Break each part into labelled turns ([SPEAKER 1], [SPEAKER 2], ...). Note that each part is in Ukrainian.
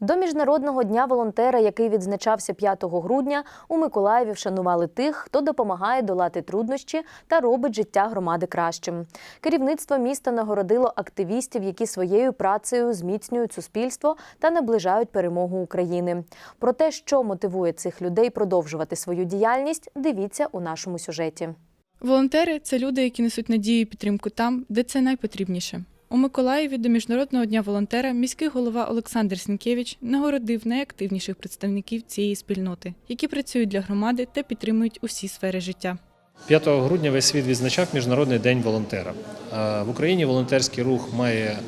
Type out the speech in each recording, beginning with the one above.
[SPEAKER 1] До міжнародного дня волонтера, який відзначався 5 грудня, у Миколаєві вшанували тих, хто допомагає долати труднощі та робить життя громади кращим. Керівництво міста нагородило активістів, які своєю працею зміцнюють суспільство та наближають перемогу України. Про те, що мотивує цих людей продовжувати свою діяльність, дивіться у нашому сюжеті.
[SPEAKER 2] Волонтери це люди, які несуть надію і підтримку там, де це найпотрібніше. У Миколаєві до Міжнародного дня волонтера міський голова Олександр Сінкевич нагородив найактивніших представників цієї спільноти, які працюють для громади та підтримують усі сфери життя.
[SPEAKER 3] 5 грудня весь світ відзначав Міжнародний день волонтера. В Україні волонтерський рух має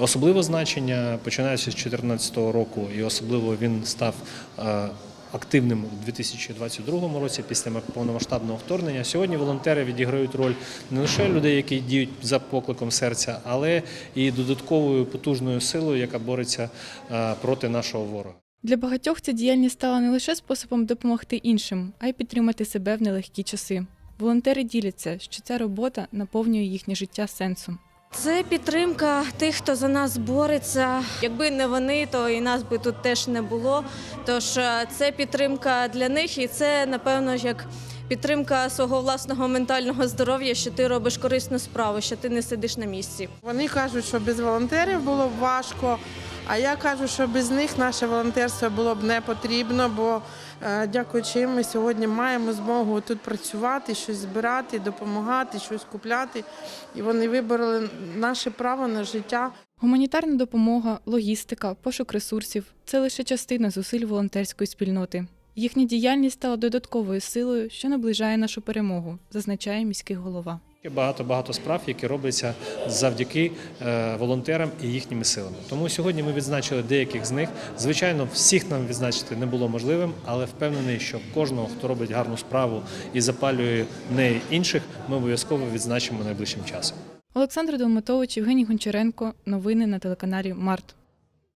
[SPEAKER 3] особливе значення, починаючи з 2014 року, і особливо він став активним у 2022 році після повномасштабного вторгнення. Сьогодні волонтери відіграють роль не лише людей, які діють за покликом серця, але і додатковою потужною силою, яка бореться е, проти нашого ворога.
[SPEAKER 2] Для багатьох ця діяльність стала не лише способом допомогти іншим, а й підтримати себе в нелегкі часи. Волонтери діляться, що ця робота наповнює їхнє життя сенсом.
[SPEAKER 4] Це підтримка тих, хто за нас бореться. Якби не вони, то і нас би тут теж не було. Тож е, це підтримка для них, і це напевно як підтримка свого власного ментального здоров'я, що ти робиш корисну справу, що ти не сидиш на місці.
[SPEAKER 5] Вони кажуть, що без волонтерів було б важко. А я кажу, що без них наше волонтерство було б не потрібно, бо е, дякуючи їм, ми сьогодні маємо змогу тут працювати, щось збирати, допомагати, щось купляти. І вони вибороли наше право на життя.
[SPEAKER 2] Гуманітарна допомога, логістика, пошук ресурсів це лише частина зусиль волонтерської спільноти. Їхня діяльність стала додатковою силою, що наближає нашу перемогу, зазначає міський голова.
[SPEAKER 3] Є Багато багато справ, які робляться завдяки е, волонтерам і їхніми силами. Тому сьогодні ми відзначили деяких з них. Звичайно, всіх нам відзначити не було можливим, але впевнений, що кожного, хто робить гарну справу і запалює неї інших, ми обов'язково відзначимо найближчим часом.
[SPEAKER 2] Олександр Долматович, Євгеній Гончаренко. Новини на телеканалі Март.